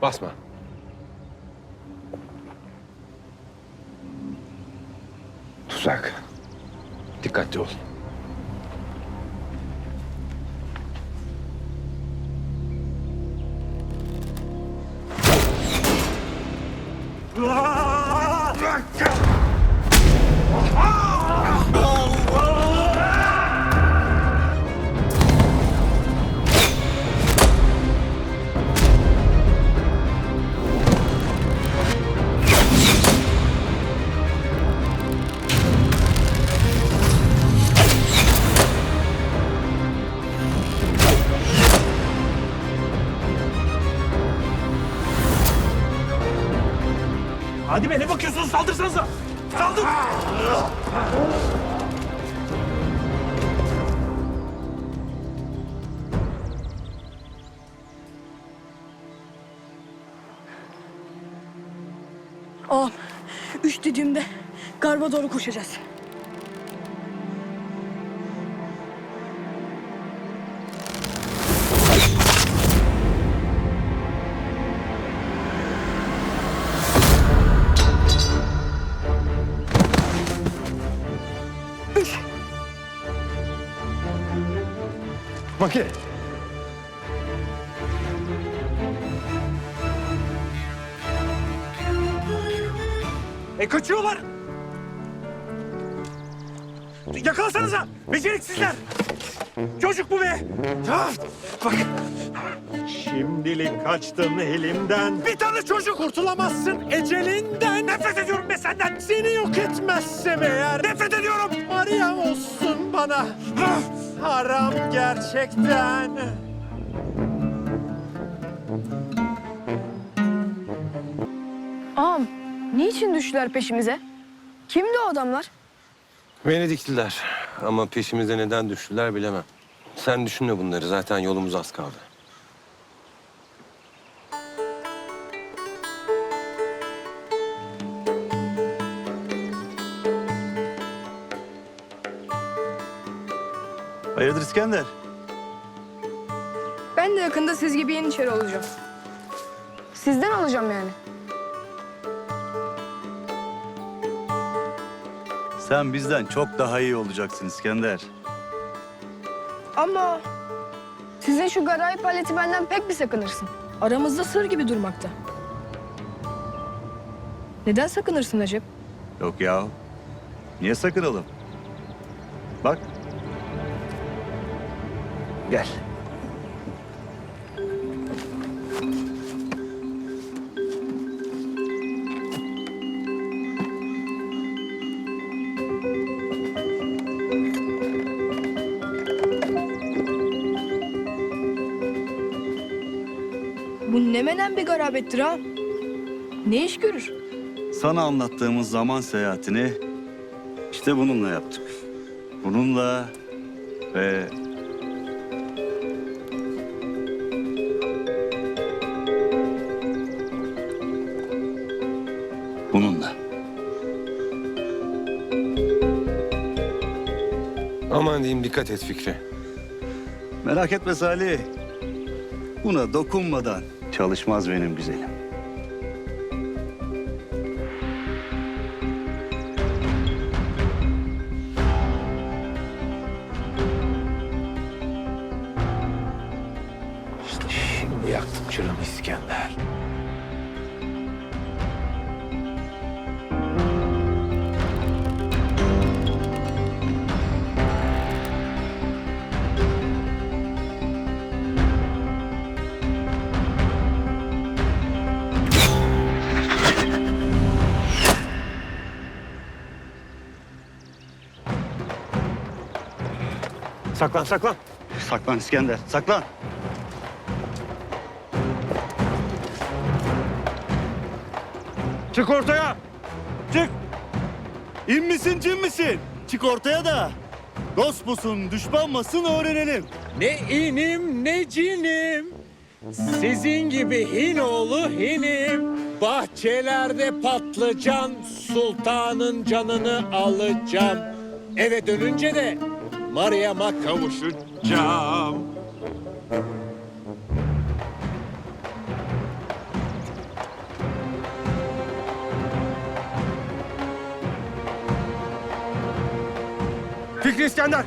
Basma. Tuzak. Dikkatli ol. Hadi be ne bakıyorsunuz saldırsanıza. Saldır. Ağam, üç dediğimde garba doğru koşacağız. Makine. E kaçıyorlar. Yakalasanıza. Beceriksizler. Çocuk bu be. Ah, Bak. Şimdilik kaçtın elimden. Bir tane çocuk. Kurtulamazsın ecelinden. Nefret ediyorum be senden. Seni yok etmezsem eğer Nefret ediyorum. Maria olsun bana. Haram gerçekten. Ağam, niçin düştüler peşimize? Kimdi o adamlar? Beni diktiler. Ama peşimize neden düştüler bilemem. Sen düşünme bunları. Zaten yolumuz az kaldı. Hayırdır İskender? Ben de yakında siz gibi yeniçeri olacağım. Sizden alacağım yani. Sen bizden çok daha iyi olacaksın İskender. Ama sizin şu garayip aleti benden pek bir sakınırsın. Aramızda sır gibi durmakta. Neden sakınırsın acaba? Yok ya. Niye sakınalım? Bak. Gel. Bu ne menen bir garabettir ha. Ne iş görür? Sana anlattığımız zaman seyahatini işte bununla yaptık. Bununla ve bununla. Aman diyeyim dikkat et Fikri. Merak etme Salih. Buna dokunmadan çalışmaz benim güzelim. İşte şimdi yaktım çıranı İskender. Saklan saklan. Saklan İskender, saklan. Çık ortaya. Çık. İn misin cin misin? Çık ortaya da. Dost musun, düşman mısın öğrenelim. Ne inim ne cinim. Sizin gibi hinoğlu hinim. Bahçelerde patlıcan, sultanın canını alacağım. Eve dönünce de Meryem'e kavuşacağım. Fikri İskender,